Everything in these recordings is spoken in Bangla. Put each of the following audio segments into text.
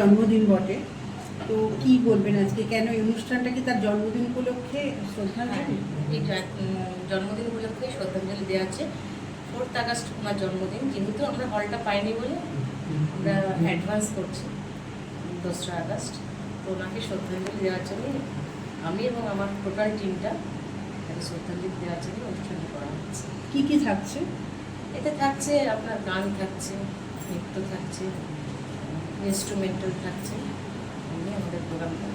জন্মদিন বটে। তো কি বলবেন আজকে? কেন এই অনুষ্ঠানটা কি তার জন্মদিন উপলক্ষে শ্রদ্ধাঞ্জলি? এই জন্মদিন উপলক্ষে শ্রদ্ধাঞ্জলি দেওয়া আছে। ফোর্থ আগস্ট ওনার জন্মদিন। যেহেতু আমরা হলটা পাইনি বলে আমরা অ্যাডভান্স করছি দোসরা আগস্ট। তো ওনাকে শ্রদ্ধাঞ্জলি দেওয়ার জন্য আমি এবং আমার টোটাল টিমটা তাকে শ্রদ্ধাঞ্জলি দেওয়ার জন্য অনুষ্ঠানটি করা হচ্ছে। কী কী থাকছে? এতে থাকছে আপনার গান থাকছে নৃত্য থাকছে ইনস্ট্রুমেন্টাল থাকছে। এমনি আমাদের প্রোগ্রামটা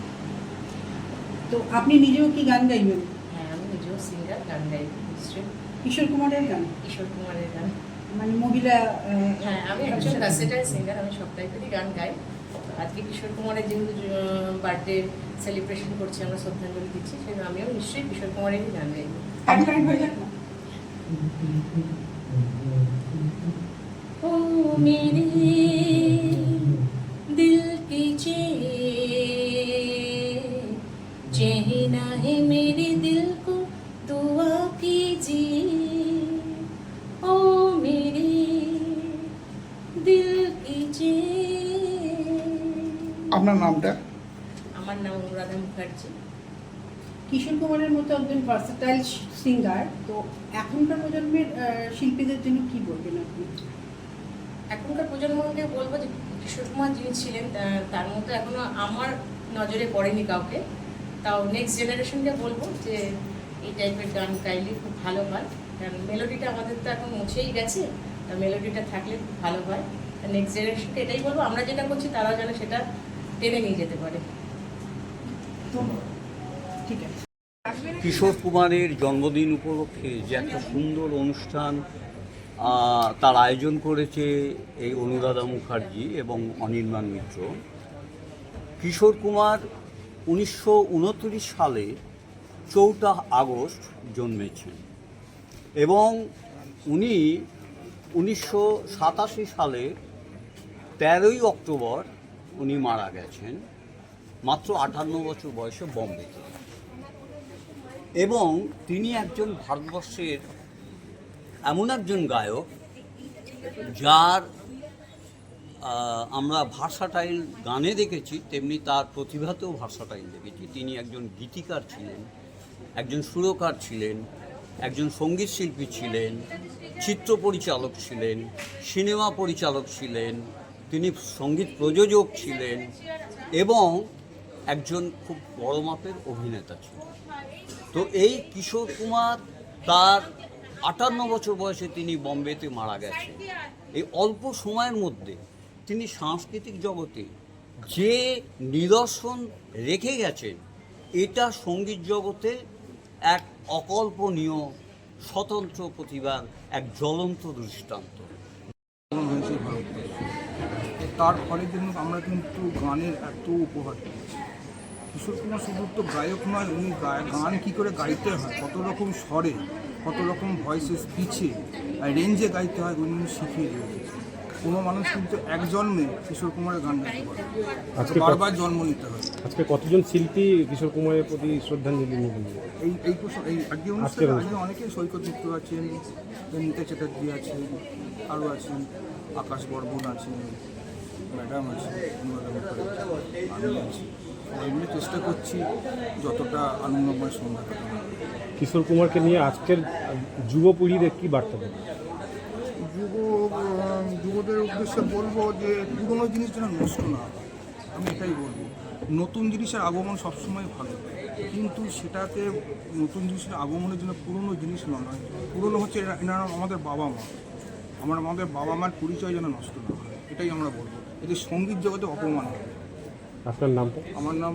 তো আপনি নিজেও কি গান গাইবেন? হ্যাঁ আমি নিজেও সিঙ্গার গান গাই নিশ্চয়ই। কিশোর কুমারের গান? কিশোর কুমারের গান। মানে মহিলা হ্যাঁ আমি একজন সিঙ্গার আমি সব টাইপেরই গান গাই। আজকে কিশোর কুমারের যেহেতু বার্থডে সেলিব্রেশন করছি আমরা শ্রদ্ধাঞ্জলি দিচ্ছি সেজন্য আমিও নিশ্চয়ই কিশোর কুমারেরই গান গাইব। এক লাইন আপনার নামটা? আমার নাম অনুরাধা মুখার্জি। কিশোর কুমারের মতো একজন ভার্সেটাইল সিঙ্গার তো এখনকার প্রজন্মের শিল্পীদের জন্য কি বলবেন আপনি? এখনকার প্রজন্মকে বলব যে কিশোর কুমার যিনি ছিলেন তার মতো এখনও আমার নজরে পড়েনি কাউকে। তাও নেক্সট জেনারেশনকে বলব যে এই টাইপের গান গাইলে খুব ভালো হয়। কারণ মেলোডিটা আমাদের তো এখন মুছেই গেছে তা মেলোডিটা থাকলে খুব ভালো হয়। নেক্সট জেনারেশনকে এটাই বলব আমরা যেটা করছি তারাও যেন সেটা টেনে নিয়ে যেতে পারে। কিশোর কুমারের জন্মদিন উপলক্ষে যে একটা সুন্দর অনুষ্ঠান তার আয়োজন করেছে এই অনুরাধা মুখার্জি এবং অনির্বাণ মিত্র। কিশোর কুমার উনিশশো উনত্রিশ সালে চৌঠা আগস্ট জন্মেছেন এবং উনি উনিশশো সাতাশি সালে তেরোই অক্টোবর উনি মারা গেছেন। মাত্র আটান্ন বছর বয়সে বম্বেতে এবং তিনি একজন ভারতবর্ষের এমন একজন গায়ক, যার আমরা ভাষাটাইল গানে দেখেছি, তেমনি তার প্রতিভাতেও ভাষাটাইল দেখেছি। তিনি একজন গীতিকার ছিলেন, একজন সুরকার ছিলেন, একজন সংগীত শিল্পী ছিলেন, চিত্র পরিচালক ছিলেন, সিনেমা পরিচালক ছিলেন তিনি সংগীত প্রযোজক ছিলেন এবং একজন খুব বড় মাপের অভিনেতা ছিলেন তো এই কিশোর কুমার তার আটান্ন বছর বয়সে তিনি বম্বেতে মারা গেছেন এই অল্প সময়ের মধ্যে তিনি সাংস্কৃতিক জগতে যে নিদর্শন রেখে গেছেন, এটা সংগীত জগতে এক অকল্পনীয়, স্বতন্ত্র প্রতিভার এক জ্বলন্ত দৃষ্টান্ত। তার ফলে জন্য আমরা কিন্তু গানের এত উপহার পেয়েছি কিশোর কুমার শুধু তো গায়ক নয় উনি গায়- গান কী করে গাইতে হয়? কত রকম স্বরে কত রকম ভয়েসেস পিছে রেঞ্জে গাইতে হয় উনি শিখিয়ে দিয়েছে কোনো মানুষ কিন্তু এক জন্মে কিশোর কুমারের গান গাইতে পারে আজকে বারবার জন্ম নিতে হয়। আজকে কতজন শিল্পী কিশোর কুমারের প্রতি শ্রদ্ধাঞ্জলি নিবেন? এই এই প্রশ্ন- এই আজকে অনুষ্ঠানে আজকে অনেকেই সৈকত মিত্র আছেন নিতা চ্যাটার্জি আছেন আরও আছেন আকাশ বর্মন আছেন ম্যাডাম আছে আমি সবাই চেষ্টা করছি যতটা আনন্দময় সন্ধ্যা কিশোর কুমারকে নিয়ে আজকের যুবপিঢ়িদের কি বার্তা দেবেন? যুব যুবদের উদ্দেশ্যে বলব যে পুরনো জিনিস যেন নষ্ট না হয়। আমি এটাই বলব। নতুন জিনিসের আগমন সবসময় ভালো। কিন্তু সেটাকে নতুন জিনিসের আগমনের জন্য পুরনো জিনিস নয়। পুরনো হচ্ছে এরা- এনারা আমাদের বাবা মা। আমার আমাদের বাবা মার পরিচয় যেন নষ্ট না হয়। এটাই আমরা বলব। এতে সংগীত জগতে অপমান আপনার নামটা আমার নাম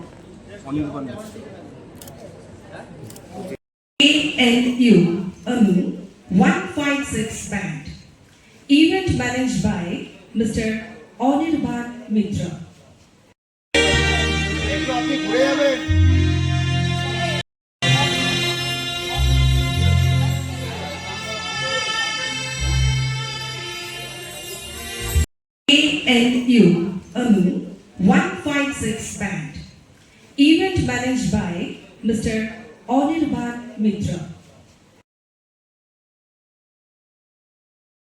অনির্বাণ মিত্র। ANU ANU 156 Band. Event managed by Mr. Anirban Mitra. ANU 156 Band. Event managed by Mr. Anirban Mitra.